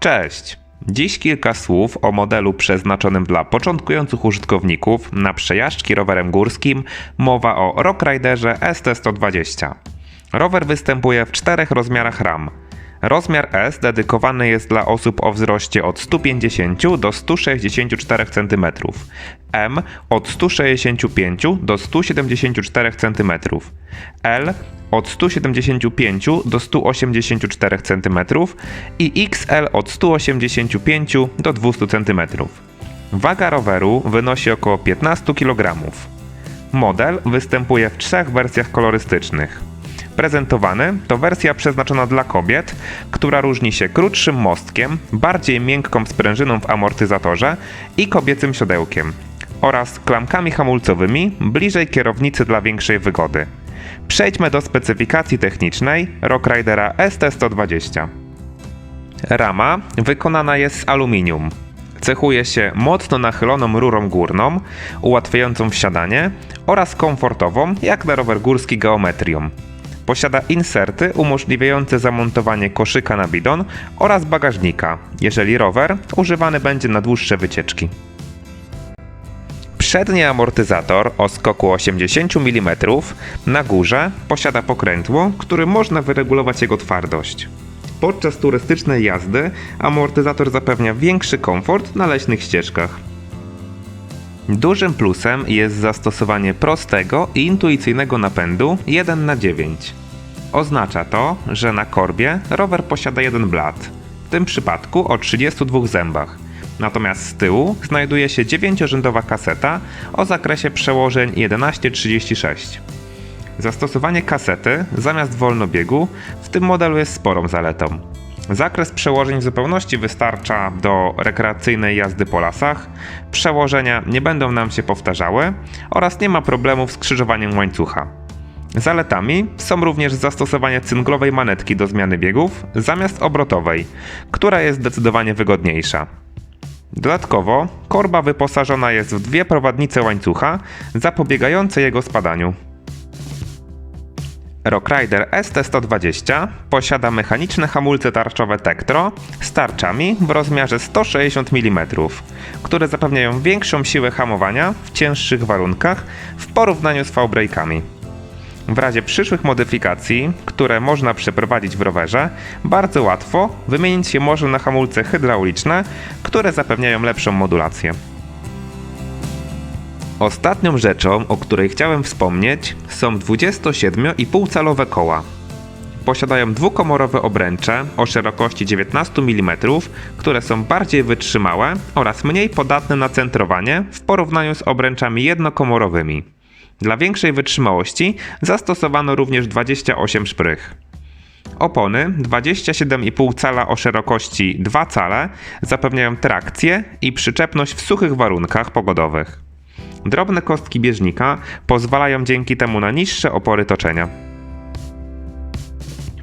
Cześć! Dziś kilka słów o modelu przeznaczonym dla początkujących użytkowników na przejażdżki rowerem górskim. Mowa o Rock Riderze ST120. Rower występuje w czterech rozmiarach ram. Rozmiar S dedykowany jest dla osób o wzroście od 150 do 164 cm, M od 165 do 174 cm, L od 175 do 184 cm i XL od 185 do 200 cm. Waga roweru wynosi około 15 kg. Model występuje w trzech wersjach kolorystycznych. Prezentowany to wersja przeznaczona dla kobiet, która różni się krótszym mostkiem, bardziej miękką sprężyną w amortyzatorze i kobiecym siodełkiem oraz klamkami hamulcowymi bliżej kierownicy dla większej wygody. Przejdźmy do specyfikacji technicznej Rock Ridera ST120. Rama wykonana jest z aluminium. Cechuje się mocno nachyloną rurą górną, ułatwiającą wsiadanie oraz komfortową, jak na rower górski geometrią. Posiada inserty umożliwiające zamontowanie koszyka na bidon oraz bagażnika, jeżeli rower używany będzie na dłuższe wycieczki. Przedni amortyzator o skoku 80 mm na górze posiada pokrętło, którym można wyregulować jego twardość. Podczas turystycznej jazdy amortyzator zapewnia większy komfort na leśnych ścieżkach. Dużym plusem jest zastosowanie prostego i intuicyjnego napędu 1 na 9. Oznacza to, że na korbie rower posiada jeden blat, w tym przypadku o 32 zębach. Natomiast z tyłu znajduje się 9-rzędowa kaseta o zakresie przełożeń 1136. Zastosowanie kasety zamiast wolnobiegu w tym modelu jest sporą zaletą. Zakres przełożeń w zupełności wystarcza do rekreacyjnej jazdy po lasach, przełożenia nie będą nam się powtarzały oraz nie ma problemów z krzyżowaniem łańcucha. Zaletami są również zastosowanie cynglowej manetki do zmiany biegów zamiast obrotowej, która jest zdecydowanie wygodniejsza. Dodatkowo korba wyposażona jest w dwie prowadnice łańcucha zapobiegające jego spadaniu. Rock Rider ST120 posiada mechaniczne hamulce tarczowe Tektro z tarczami w rozmiarze 160 mm, które zapewniają większą siłę hamowania w cięższych warunkach w porównaniu z V-brake'ami. W razie przyszłych modyfikacji, które można przeprowadzić w rowerze, bardzo łatwo wymienić się może na hamulce hydrauliczne, które zapewniają lepszą modulację. Ostatnią rzeczą, o której chciałem wspomnieć, są 27,5 calowe koła. Posiadają dwukomorowe obręcze o szerokości 19 mm, które są bardziej wytrzymałe oraz mniej podatne na centrowanie w porównaniu z obręczami jednokomorowymi. Dla większej wytrzymałości zastosowano również 28 szprych. Opony 27,5 cala o szerokości 2 cale zapewniają trakcję i przyczepność w suchych warunkach pogodowych. Drobne kostki bieżnika pozwalają dzięki temu na niższe opory toczenia.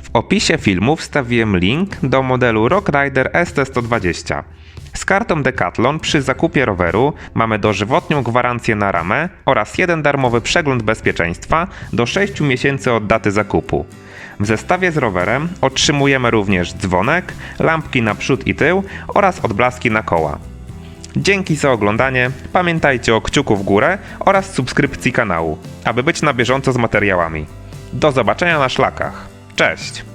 W opisie filmu wstawiłem link do modelu Rock Rider ST120. Z kartą Decathlon przy zakupie roweru mamy dożywotnią gwarancję na ramę oraz jeden darmowy przegląd bezpieczeństwa do 6 miesięcy od daty zakupu. W zestawie z rowerem otrzymujemy również dzwonek, lampki na przód i tył oraz odblaski na koła. Dzięki za oglądanie. Pamiętajcie o kciuku w górę oraz subskrypcji kanału, aby być na bieżąco z materiałami. Do zobaczenia na szlakach. Cześć!